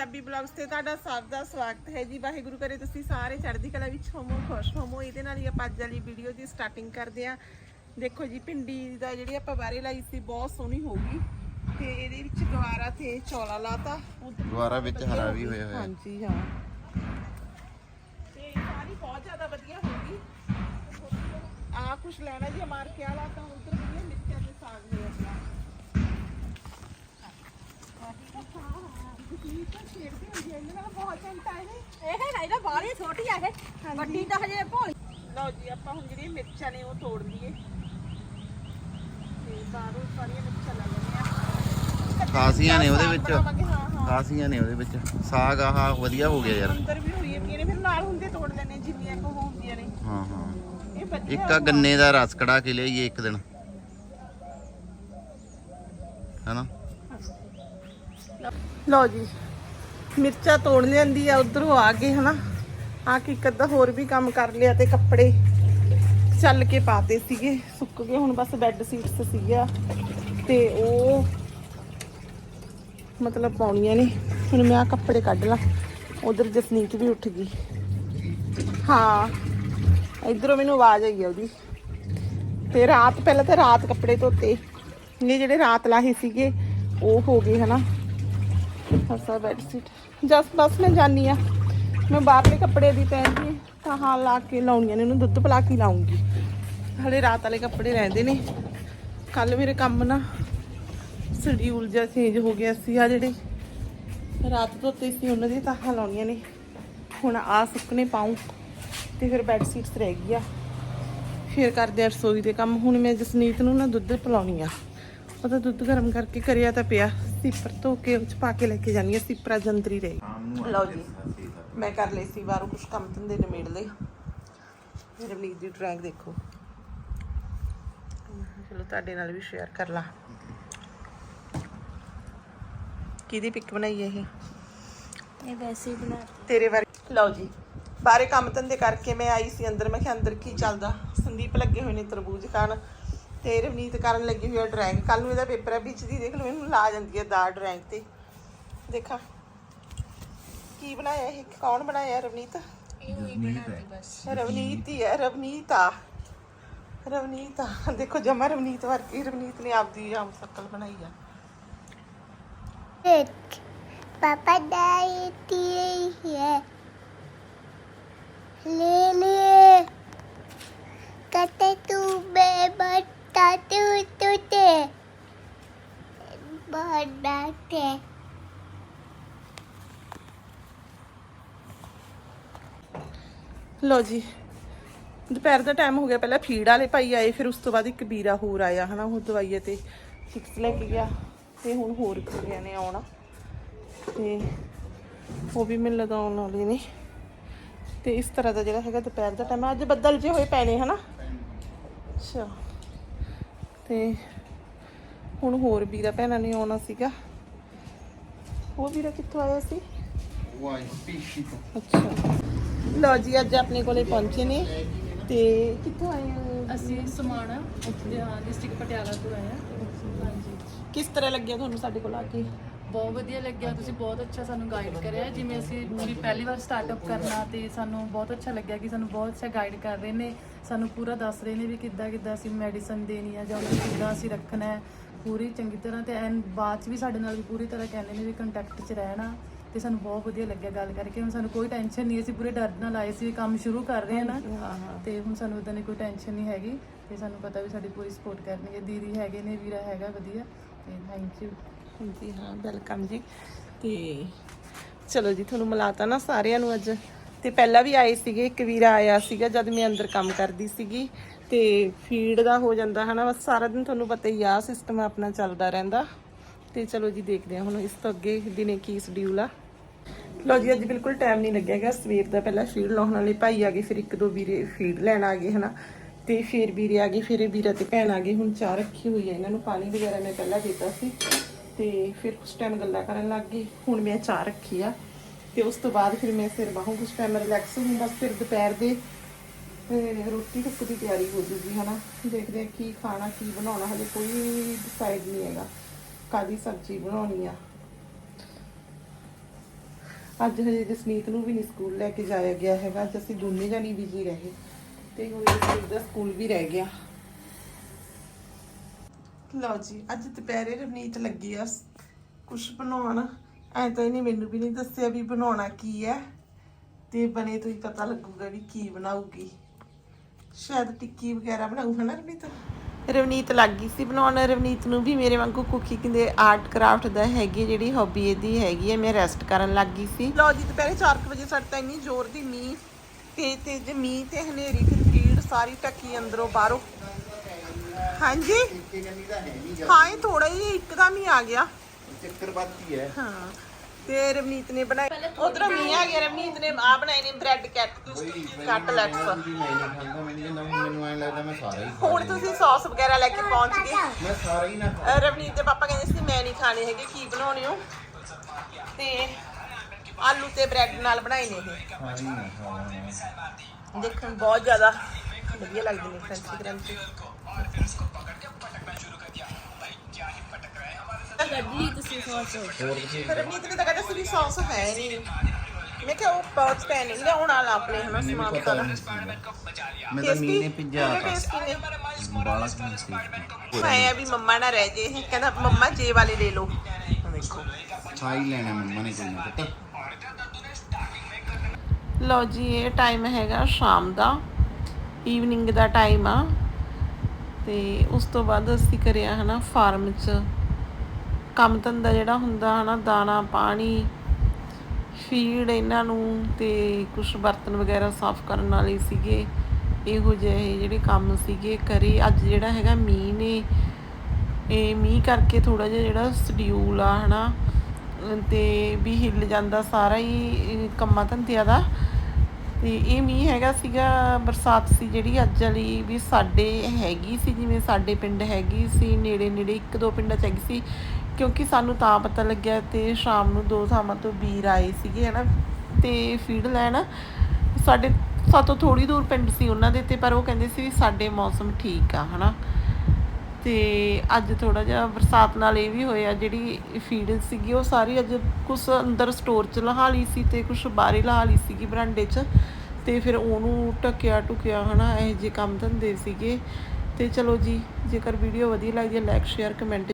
Punjabi blogs ਤੇ ਤੁਹਾਡਾ ਸਭ ਦਾ ਸਵਾਗਤ ਹੈ ਜੀ। ਵਾਹਿਗੁਰੂ ਕਰੇ ਤੁਸੀਂ ਸਾਰੇ ਚੜ੍ਹਦੀ ਕਲਾ ਵਿੱਚ ਹੋਵੋ ਖੁਸ਼ ਹੋਵੋ। ਇਹਦੇ ਨਾਲ ਹੀ ਆਪਾਂ ਅੱਜ ਵਾਲੀ ਵੀਡੀਓ ਦੀ ਸਟਾਰਟਿੰਗ ਕਰਦੇ ਆ ਦੇਖੋ ਜੀ ਭਿੰਡੀ ਦਾ ਜਿਹੜੀ ਆਪਾਂ ਬਾਰੇ ਲਾਈ ਸੀ ਬਹੁਤ ਸੋਹਣੀ ਹੋ ਗਈ। ਤੇ ਇਹਦੇ ਵਿੱਚ ਗਵਾਰਾ ਤੇ ਚੌਲਾ ਲਾਤਾ। ਦੁਬਾਰਾ ਵਿੱਚ ਹਰਾ ਵੀ। ਹੋਇਆ ਹੋਇਆ। ਹਾਂਜੀ ਹਾਂ। ਤੇ ਸਾਰੀ ਬਹੁਤ ਜ਼ਿਆਦਾ ਵਧੀਆ ਹੋ ਗਈ। ਆ ਕੁਛ ਲੈਣਾ ਜੀ ਮਾਰ ਕੇ ਆਲਾ ਤਾਂ ਉਧਰ ਵੀ ਮਿਰਚਾਂ ਦੇ ਸਾਗ ਹੋਇਆ ਆਪਣਾ ਇਹ ਹੈਗਾ ਬਾਹਲੀ ਛੋਟੀ ਆ ਇਹ ਵੱਡੀ ਤਾਂ ਹਜੇ ਭੋਲੀ ਲਓ ਜੀ ਆਪਾਂ ਹੁਣ ਜਿਹੜੀਆਂ ਮਿਰਚਾਂ ਨੇ ਉਹ ਤੋੜ ਲਈਏ। ਤੇ ਬਾਹਰੋਂ ਸਾਰੀਆਂ ਮਿਰਚਾਂ ਲੈ ਲੈਣੇ ਆ ਖਾਸੀਆਂ ਨੇ ਉਹਦੇ ਵਿੱਚ। ਖਾਸੀਆਂ ਨੇ ਉਹਦੇ ਵਿੱਚ। ਸਾਗ ਆਹ ਵਧੀਆ ਹੋ ਗਿਆ ਯਾਰ। ਅੰਦਰ ਵੀ ਹੋਈ ਹੈ ਨੇ ਫਿਰ ਨਾਲ ਹੁੰਦੇ ਤੋੜ ਲੈਣੇ ਜਿੰਨੀਆਂ ਕੋ ਹੁੰਦੀਆਂ ਨੇ। ਹਾਂ ਹਾਂ। ਇੱਕ ਆ ਗੰਨੇ ਦਾ ਰਸ ਕਢਾ ਕੇ ਲਿਆਈਏ ਇੱਕ ਦਿਨ। ਹੈਨਾ? ਲਓ ਜੀ, ਮਿਰਚਾਂ ਤੋੜ ਲੈਂਦੀ ਆ, ਉਧਰੋਂ ਆ ਗਏ ਹਨਾ। ਆ ਕੇ ਇੱਕ ਅੱਧਾ ਹੋਰ ਵੀ ਕੰਮ ਕਰ ਲਿਆ ਤੇ ਕੱਪੜੇ ਚੱਲ ਕੇ ਪਾਤੇ ਸੀਗੇ। ਸੁੱਕ ਗਏ, ਹੁਣ ਬਸ ਬੈੱਡ ਸੀਟਸ ਸੀਗਾ ਤੇ ਉਹ ਮਤਲਬ ਪਾਉਣੀਆਂ ਨੇ। ਹੁਣ ਮੈਂ ਆ ਕੱਪੜੇ ਕੱਢ ਲਾਂ। ਉਧਰ ਜਸਨੀਤ ਵੀ ਉੱਠ ਗਈ। ਹਾਂ, ਇਧਰੋਂ ਮੈਨੂੰ ਆਵਾਜ਼ ਆਈ ਆ ਉਹਦੀ। ਤੇ ਰਾਤ, ਪਹਿਲਾਂ ਤਾਂ ਰਾਤ ਕੱਪੜੇ ਧੋਤੇ। ਇਹ ਜਿਹੜੇ ਰਾਤ ਲਾਹੇ ਸੀਗੇ, ਉਹ ਹੋ ਗਏ ਹਨਾ। ਅਸਾ ਬੈੱਡ ਸੀਟ ਜਸ ਬਸ ਮੈਂ ਜਾਨੀ ਆ। ਮੈਂ ਬਾਹਰਲੇ ਕੱਪੜੇ ਦੀ ਤੈਨੂੰ ਤਾਂ ਹਾਂ ਲਾ ਕੇ ਲਾਉਣੀਆਂ ਨੇ ਉਹਨੂੰ ਦੁੱਧ ਪਿਲਾ ਕੇ ਲਾਉਂਗੀ। ਹਲੇ ਰਾਤ ਵਾਲੇ ਕੱਪੜੇ ਰਹਿੰਦੇ ਨੇ। ਕੱਲ ਮੇਰੇ ਕੰਮ ਨਾ ਸ਼ਡਿਊਲ ਜਿਹਾ ਚੇਂਜ ਹੋ ਗਿਆ ਸੀ ਆ ਜਿਹੜੇ। ਰਾਤ ਧੋਤੇ ਸੀ ਉਹਨਾਂ ਦੀ ਤਾਹਾਂ ਲਾਉਣੀਆਂ ਨੇ। ਹੁਣ ਆ ਸੁੱਕਣੇ ਪਾਉਂ ਤੇ ਫਿਰ ਬੈੱਡ ਸੀਟਸ ਰਹਿ ਗਈ ਆ। ਫਿਰ ਕਰਦੇ ਆ ਰਸੋਈ ਦੇ ਕੰਮ। ਹੁਣ ਮੈਂ ਜਸਨੀਤ ਨੂੰ ਨਾ ਦੁੱਧ ਪਿਲਾਉਣੀ ਆ। ਉਹਦਾ ਦੁੱਧ ਗਰਮ ਕਰਕੇ ਕਰਿਆ ਤਾਂ ਪਿਆ। ਸੀਪਰ ਧੋ ਕੇ ਉਹ ਚ ਪਾ ਕੇ ਲੈ ਕੇ ਜਾਣੀ ਆ ਸੀਪਰਾ ਜੰਤਰੀ ਰਹੀ ਲਓ ਜੀ ਮੈਂ ਕਰ ਲਈ ਸੀ ਬਾਹਰੋਂ ਕੁਝ ਕੰਮ ਧੰਦੇ ਨਿਮੇੜ ਲਏ। ਮੇਰੇ ਰਵਨੀਤ ਦੀ ਡਰਾਇੰਗ ਦੇਖੋ। ਚਲੋ ਤੁਹਾਡੇ ਨਾਲ ਵੀ ਸ਼ੇਅਰ ਕਰ ਲਾ। ਕਿਹਦੀ ਪਿਕ ਬਣਾਈ ਇਹ? ਇਹ ਵੈਸੇ ਹੀ ਬਣਾ ਤੇਰੇ ਵਰਗੀ ਲਓ ਜੀ ਬਾਰੇ ਕੰਮ ਧੰਦੇ ਕਰਕੇ ਮੈਂ ਆਈ ਸੀ ਅੰਦਰ। ਮੈਂ ਕਿਹਾ ਅੰਦਰ ਕੀ ਚੱਲਦਾ? ਸੰਦੀਪ ਲੱਗੇ ਹੋਏ ਨੇ ਤਰਬੂਜ ਖਾਣ। ਤੇ ਰਵਨੀਤ ਕਰਨ ਲੱਗੀ ਹੋਈ ਹੈ ਡਰਾਇੰਗ ਕੱਲ ਨੂੰ ਇਹਦਾ ਪੇਪਰ ਹੈ ਵਿੱਚ ਦੀ ਦੇਖ ਲਓ ਇਹਨੂੰ ਲਾ ਜਾਂਦੀ ਹੈ ਦਾ ਡਰਾਇੰਗ ਤੇ। ਦੇਖਾ ਕੀ ਬਣਾਇਆ ਇਹ? ਕੌਣ ਬਣਾਇਆ ਰਵਨੀਤ? ਰਵਨੀਤ ਹੀ। ਹੈ ਰਵਨੀਤ ਆ ਰਵਨੀਤ। ਆ ਦੇਖੋ ਜਮਾ ਰਵਨੀਤ ਵਰਗੀ ਰਵਨੀਤ ਨੇ ਆਪਦੀ ਆਮ ਸ਼ਕਲ ਬਣਾਈ ਆ। Look, Papa died here. Lily, kata tu bebata ਲੋ ਜੀ। ਦੁਪਹਿਰ ਦਾ ਟਾਈਮ ਹੋ ਗਿਆ ਪਹਿਲਾਂ ਫੀਡ ਵਾਲੇ ਭਾਈ ਆਏ ਫਿਰ ਉਸ ਤੋਂ ਬਾਅਦ ਇੱਕ ਵੀਰਾ ਹੋਰ ਆਇਆ ਹਨਾ ਉਹ ਦਵਾਈਏ ਤੇ ਫਿਕਸ ਲੈ ਕੇ ਗਿਆ ਤੇ ਹੁਣ ਹੋਰ ਵੀਰਿਆਂ ਨੇ ਆਉਣਾ ਤੇ ਉਹ ਵੀ ਮੈਨੂੰ ਲੱਗਾ ਆਉਣ ਵਾਲੇ ਨੇ। ਤੇ ਇਸ ਤਰ੍ਹਾਂ ਦਾ ਜਿਹੜਾ ਹੈਗਾ ਦੁਪਹਿਰ ਦਾ ਟਾਈਮ ਅੱਜ ਬੱਦਲ ਜੇ ਹੋਏ ਪਏ ਨੇ ਹਨਾ? ਅੱਛਾ। ਤੇ ਹੁਣ ਹੋਰ ਵੀਰਾ ਭੈਣਾਂ ਨੇ ਆਉਣਾ ਸੀਗਾ। ਉਹ ਵੀਰਾ ਕਿੱਥੋਂ ਆਇਆ ਸੀ? ਅੱਛਾ। ਲਓ ਜੀ ਅੱਜ ਆਪਣੇ ਕੋਲੇ ਪਹੁੰਚੇ ਨੇ। ਤੇ ਕਿੱਥੋਂ ਆਏ ਹੋ? ਅਸੀਂ ਸਮਾਣਾ ਡਿਸਟ੍ਰਿਕਟ ਪਟਿਆਲਾ ਤੋਂ ਆਏ ਹਾਂ। ਹਾਂਜੀ। ਕਿਸ ਤਰ੍ਹਾਂ ਲੱਗਿਆ ਤੁਹਾਨੂੰ ਸਾਡੇ ਕੋਲ ਆ ਕੇ? ਬਹੁਤ ਵਧੀਆ ਲੱਗਿਆ ਤੁਸੀਂ ਬਹੁਤ ਅੱਛਾ ਸਾਨੂੰ ਗਾਈਡ ਕਰਿਆ। ਜਿਵੇਂ ਅਸੀਂ ਵੀ ਪਹਿਲੀ ਵਾਰ ਸਟਾਰਟਅਪ ਕਰਨਾ ਤੇ ਸਾਨੂੰ ਬਹੁਤ ਅੱਛਾ ਲੱਗਿਆ ਕਿ ਸਾਨੂੰ ਬਹੁਤ ਅੱਛਾ ਗਾਈਡ ਕਰ ਰਹੇ ਨੇ। ਸਾਨੂੰ ਪੂਰਾ ਦੱਸ ਰਹੇ ਨੇ ਵੀ ਕਿੱਦਾਂ ਕਿੱਦਾਂ ਅਸੀਂ ਮੈਡੀਸਨ ਦੇਣੀ ਆ ਜਾਂ ਉਹਨੂੰ ਕਿੱਦਾਂ ਅਸੀਂ ਰੱਖਣਾ ਹੈ। ਪੂਰੀ ਚੰਗੀ ਤਰ੍ਹਾਂ ਤੇ ਐਨ ਬਾਅਦ ਚ ਵੀ ਸਾਡੇ ਨਾਲ ਵੀ ਪੂਰੀ ਤਰ੍ਹਾਂ ਕਹਿੰਦੇ ਨੇ ਵੀ ਕੰਟੈਕਟ 'ਚ ਰਹਿਣਾ। ਤੇ ਸਾਨੂੰ ਬਹੁਤ ਵਧੀਆ ਲੱਗਿਆ ਗੱਲ ਕਰਕੇ। ਹੁਣ ਸਾਨੂੰ ਕੋਈ ਟੈਨਸ਼ਨ ਨਹੀਂ ਅਸੀਂ ਪੂਰੇ ਡਰ ਨਾਲ ਆਏ ਸੀ ਵੀ ਕੰਮ ਸ਼ੁਰੂ ਕਰ ਰਹੇ ਹਾਂ ਨਾ। ਤੇ ਹੁਣ ਸਾਨੂੰ ਇਦਾਂ ਦੀ ਕੋਈ ਟੈਨਸ਼ਨ ਨਹੀਂ ਹੈਗੀ। ਤੇ ਸਾਨੂੰ ਪਤਾ ਵੀ ਸਾਡੀ ਪੂਰੀ ਸਪੋਰਟ ਕਰਨਗੇ। ਦੀਦੀ ਹੈਗੇ ਨੇ ਵੀਰਾ ਹੈਗਾ ਵਧੀਆ। ਤੇ ਥੈਂਕ ਯੂ ਜੀ ਹਾਂ ਵੈਲਕਮ ਜੀ। ਤੇ ਚਲੋ ਜੀ ਤੁਹਾਨੂੰ ਮਿਲਾਤਾ ਨਾ ਸਾਰਿਆਂ ਨੂੰ ਅੱਜ। ਤੇ ਪਹਿਲਾਂ ਵੀ ਆਏ ਸੀਗੇ ਇੱਕ ਵੀਰਾ ਆਇਆ ਸੀਗਾ ਜਦ ਮੈਂ ਅੰਦਰ ਕੰਮ ਕਰਦੀ ਸੀਗੀ। ਤੇ ਫੀਡ ਦਾ ਹੋ ਜਾਂਦਾ ਹਨਾ ਬਸ ਸਾਰਾ ਦਿਨ ਤੁਹਾਨੂੰ ਪਤਾ ਹੀ ਆ ਸਿਸਟਮ ਆਪਣਾ ਚੱਲਦਾ ਰਹਿੰਦਾ। ਤੇ ਚਲੋ ਜੀ ਦੇਖਦੇ ਹਾਂ ਹੁਣ ਇਸ ਤੋਂ ਅੱਗੇ ਦਿਨੇ ਕੀ ਸ਼ਡਿਊਲ ਆ। ਲੋ ਜੀ, ਅੱਜ ਬਿਲਕੁਲ ਟਾਈਮ ਨਹੀਂ ਲੱਗਿਆਗਾ ਸਵੇਰ ਦਾ ਪਹਿਲਾਂ ਫੀਡ ਲਾਉਣ ਵਾਲੇ ਭਾਈ ਆ ਗਏ, ਫਿਰ ਇੱਕ ਦੋ ਵੀਰੇ ਫੀਡ ਲੈਣ ਆ ਗਏ, ਹਨਾ। ਤੇ ਫਿਰ ਵੀਰੇ ਆ ਗਏ, ਫਿਰ ਵੀਰਾ ਤੇ ਭੈਣ ਆ ਗਏ। ਹੁਣ ਚਾਹ ਰੱਖੀ ਹੋਈ ਹੈ ਇਹਨਾਂ ਨੂੰ, ਪਾਣੀ ਵਗੈਰਾ ਮੈਂ ਪਹਿਲਾਂ ਦਿੱਤਾ ਸੀ। ਤੇ ਫਿਰ ਕੁਝ ਟਾਈਮ ਗੱਲਾਂ ਕਰਨ ਲੱਗ ਗਈ। ਹੁਣ ਮੈਂ ਚਾਹ ਰੱਖੀ ਆ। ਤੇ ਉਸ ਤੋਂ ਬਾਅਦ ਫਿਰ ਮੈਂ ਸਿਰ ਬਾਹੋਂ ਕੁਝ ਟਾਈਮ ਰਿਲੈਕਸ ਹੋਊਂ ਬਸ ਫਿਰ ਦੁਪਹਿਰ ਦੇ ਰੋਟੀ ਟੁੱਕ ਦੀ ਤਿਆਰੀ ਹੋ ਜੂਗੀ, ਹਨਾ। ਦੇਖਦੇ ਆ ਕੀ ਖਾਣਾ, ਕੀ ਬਣਾਉਣਾ ਹਲੇ ਕੋਈ ਡਿਸਾਈਡ ਨਹੀਂ ਹੈਗਾ। ਕਾਦੀ ਸਬਜ਼ੀ ਬਣਾਉਣੀ ਆ? ਅੱਜ ਹਜੇ ਜਸਨੀਤ ਨੂੰ ਵੀ ਨਹੀਂ ਸਕੂਲ ਲੈ ਕੇ ਜਾਇਆ ਗਿਆ ਹੈਗਾ। ਅੱਜ ਅਸੀਂ ਦੋਨੇ ਜਾਨੀ ਬਿਜ਼ੀ ਰਹੇ ਤੇ ਹੁਣ ਜਸਨੀਤ ਦਾ ਸਕੂਲ ਵੀ ਰਹਿ ਗਿਆ। ਲਓ ਜੀ, ਅੱਜ ਦੁਪਹਿਰੇ ਰਵਨੀਤ ਲੱਗੀ ਆ ਕੁਝ ਬਣਾਉਣ। ਐ ਤਾਂ ਇਹਨੇ ਮੈਨੂੰ ਵੀ ਨਹੀਂ ਦੱਸਿਆ ਵੀ ਬਣਾਉਣਾ ਕੀ ਹੈ ਤੇ ਬਣੇ ਤੋਂ ਹੀ ਪਤਾ ਲੱਗੂਗਾ ਵੀ ਕੀ ਬਣਾਉਗੀ ਸ਼ਾਇਦ ਟਿੱਕੀ ਵਗੈਰਾ ਬਣਾਉ ਹਨਾ ਰਵਨੀਤ? ਰਵਨੀਤ ਲੱਗ ਗਈ ਸੀ ਬਣਾਉਣ। ਰਵਨੀਤ ਨੂੰ ਵੀ ਮੇਰੇ ਵਾਂਗੂ ਕੁਕਿੰਗ ਦੇ ਆਰਟ ਕਰਾਫਟ ਦਾ ਹੈਗੀ ਜਿਹੜੀ ਹੌਬੀ ਇਹਦੀ ਹੈਗੀ ਹੈ ਮੈਂ ਰੈਸਟ ਕਰਨ ਲੱਗ ਗਈ ਸੀ। ਲਓ ਜੀ ਦੁਪਹਿਰੇ 4 ਵਜੇ ਸਾਡੇ ਤਾਂ ਇੰਨੀ ਜ਼ੋਰ ਦੀ ਮੀਂਹ ਤੇ ਤੇ ਜੇ ਮੀਂਹ ਤੇ ਹਨੇਰੀ ਤੇ ਭੀੜ ਸਾਰੀ ਟੱਕੀ ਅੰਦਰੋਂ ਬਾਹਰੋਂ। ਹਾਂਜੀ? ਹਾਂ ਇਹ ਥੋੜਾ ਹੀ ਇੱਕਦਮ ਹੀ ਆ ਗਿਆ। ਚੱਕਰ ਬਾਤੀ ਹੈ। ਹਾਂ। ਤੇ ਰਵਨੀਤ ਨੇ ਬਣਾਈ। ਉਧਰੋਂ ਮੀਂਹ ਆ ਗਿਆ ਰਵਨੀਤ ਨੇ ਆ ਬਣਾਏ ਨੇ ਬ੍ਰੈਡ ਕੱਟ ਮੈਨੂੰ ਐਂ ਲੱਗਦਾ ਮੈਂ ਸਾਰਾ ਹੀ ਖਾ ਹੁਣ ਤੁਸੀਂ ਸੌਸ ਵਗੈਰਾ ਲੈ ਕੇ ਪਹੁੰਚ ਗਏ। ਮੈਂ ਸਾਰਾ ਹੀ ਨਾ ਅਹ ਰਵਨੀਤ ਦੇ ਪਾਪਾ ਕਹਿੰਦੇ ਸੀ ਮੈਂ ਨਹੀਂ ਖਾਣੇ ਹੈਗੇ ਕੀ ਬਣਾਉਣੇ ਹੋ? ਤੇ ਆਲੂ ਤੇ ਬ੍ਰੈਡ ਨਾਲ ਬਣਾਏ ਨੇ ਇਹ। ਹੀ ਨਾ ਖਾਣਾ ਦੇਖਣ ਬਹੁਤ ਜ਼ਿਆਦਾ ਵਧੀਆ ਲੱਗਦੇ ਨੇ ਫ੍ਰੈਂਚੀ ਕਰੰਚੀ ਗੱਡੀ ਤੁਸੀਂ ਸੋਚ ਹੋਰ ਤੁਸੀਂ ਰਵਨੀਤ ਨੇ ਤਾਂ ਕਹਿੰਦਾ ਸੀ ਵੀ ਸੌਸ ਹੈ ਨਹੀਂ। ਮੈਂ ਕਿਹਾ ਉਹ ਬਹੁਤ ਪੈ ਨਹੀਂ ਲਿਆਉਣ ਵਾਲਾ ਆਪਣੇ ਹਨਾ ਮੈਨੂੰ ਸਮਾਨ ਪਤਾ ਸਾਰਾ। ਨਹੀਂ ਸੀ ਮੈਂ ਤਾਂ ਮੀਨੇ ਪਿੱਜਾ ਟੇਸਟੀ ਨੇ? ਬਾਲਾ ਸੀ। ਮੈਂ ਆ ਵੀ ਮੰਮਾ ਨਾ ਰਹਿ ਜੇ ਇਹ ਕਹਿੰਦਾ ਮੰਮਾ ਜੇ ਵਾਲੇ ਲੈ ਲਓ। ਆਹ ਦੇਖੋ ਖਾ ਹੀ ਲੈਣਾ ਮੰਮਾ ਨੇ ਕੋਈ ਨਾ ਪੁੱਤ। ਲਓ ਜੀ ਇਹ ਟਾਈਮ ਹੈਗਾ ਸ਼ਾਮ ਦਾ। ਈਵਨਿੰਗ ਦਾ ਟਾਈਮ ਆ। ਤੇ ਉਸ ਤੋਂ ਬਾਅਦ ਅਸੀਂ ਕਰਿਆ ਹਨਾ ਫਾਰਮ 'ਚ। ਕੰਮ ਧੰਦਾ ਜਿਹੜਾ ਹੁੰਦਾ ਹਨਾ, ਦਾਣਾ, ਪਾਣੀ, ਫੀਡ ਇਹਨਾਂ ਨੂੰ ਤੇ ਕੁਝ ਬਰਤਨ ਵਗੈਰਾ ਸਾਫ਼ ਕਰਨ ਵਾਲੇ ਸੀਗੇ। ਇਹੋ ਜਿਹੇ ਜਿਹੜੇ ਕੰਮ ਸੀਗੇ ਕਰੇ ਅੱਜ ਜਿਹੜਾ ਹੈਗਾ ਮੀਂਹ ਨੇ, ਇਹ ਮੀਂਹ ਕਰਕੇ ਥੋੜਾ ਜਿਹਾ ਜਿਹੜਾ ਸ਼ਡਿਊਲ ਆ ਹਨਾ ਅਹ ਤੇ ਵੀ ਹਿੱਲ ਜਾਂਦਾ ਸਾਰਾ ਹੀ ਕੰਮਾਂ ਧੰਦਿਆਂ ਦਾ। ਤੇ ਇਹ ਮੀਂਹ ਹੈਗਾ ਸੀਗਾ, ਬਰਸਾਤ ਸੀ ਜਿਹੜੀ ਅੱਜ ਵਾਲੀ, ਵੀ ਸਾਡੇ ਹੈਗੀ ਸੀ, ਜਿਵੇਂ ਸਾਡੇ ਪਿੰਡ ਹੈਗੀ ਸੀ ਨੇੜੇ ਨੇੜੇ ਇੱਕ ਦੋ ਪਿੰਡਾਂ ਚ ਹੈਗੀ ਸੀ। ਕਿਉਂਕਿ ਸਾਨੂੰ ਤਾਂ ਪਤਾ ਲੱਗਿਆ ਤੇ ਸ਼ਾਮ ਨੂੰ ਦੋ ਥਾਵਾਂ ਤੋਂ ਵੀਰ ਆਏ ਸੀਗੇ, ਹਨਾ? ਤੇ ਫੀਡ ਲੈਣ ਸਾਡੇ ਸਾਤੋਂ ਥੋੜੀ ਦੂਰ ਪਿੰਡ ਸੀ ਉਹਨਾਂ ਦੇ ਤੇ, ਪਰ ਉਹ ਕਹਿੰਦੇ ਸੀ ਵੀ ਸਾਡੇ ਮੌਸਮ ਠੀਕ ਆ, ਹਨਾ? ਤੇ ਅੱਜ ਥੋੜਾ ਜਿਹਾ ਬਰਸਾਤ ਨਾਲ ਇਹ ਵੀ ਹੋਇਆ, ਜਿਹੜੀ ਫੀਡ ਸੀਗੀ ਉਹ ਸਾਰੀ ਅੱਜ ਕੁਛ ਅੰਦਰ ਸਟੋਰ 'ਚ ਲਹਾ ਲਈ ਸੀ ਤੇ ਕੁਛ ਬਾਹਰੇ ਲਹਾ ਲਈ ਸੀਗੀ ਬਰਾਂਡੇ 'ਚ ਤੇ ਫਿਰ ਉਹਨੂੰ ਟਕਿਆ ਟੁਕਿਆ ਹਨਾ, ਇਹ ਜੇ ਕੰਮ ਧੰਦੇ ਸੀਗੇ। ਤੇ ਚਲੋ ਜੀ, ਜੇਕਰ ਵੀਡੀਓ ਵਧੀਆ ਲੱਗਦੀ ਹੈ ਲਾਈਕ ਸ਼ੇਅਰ ਕਮੈਂਟ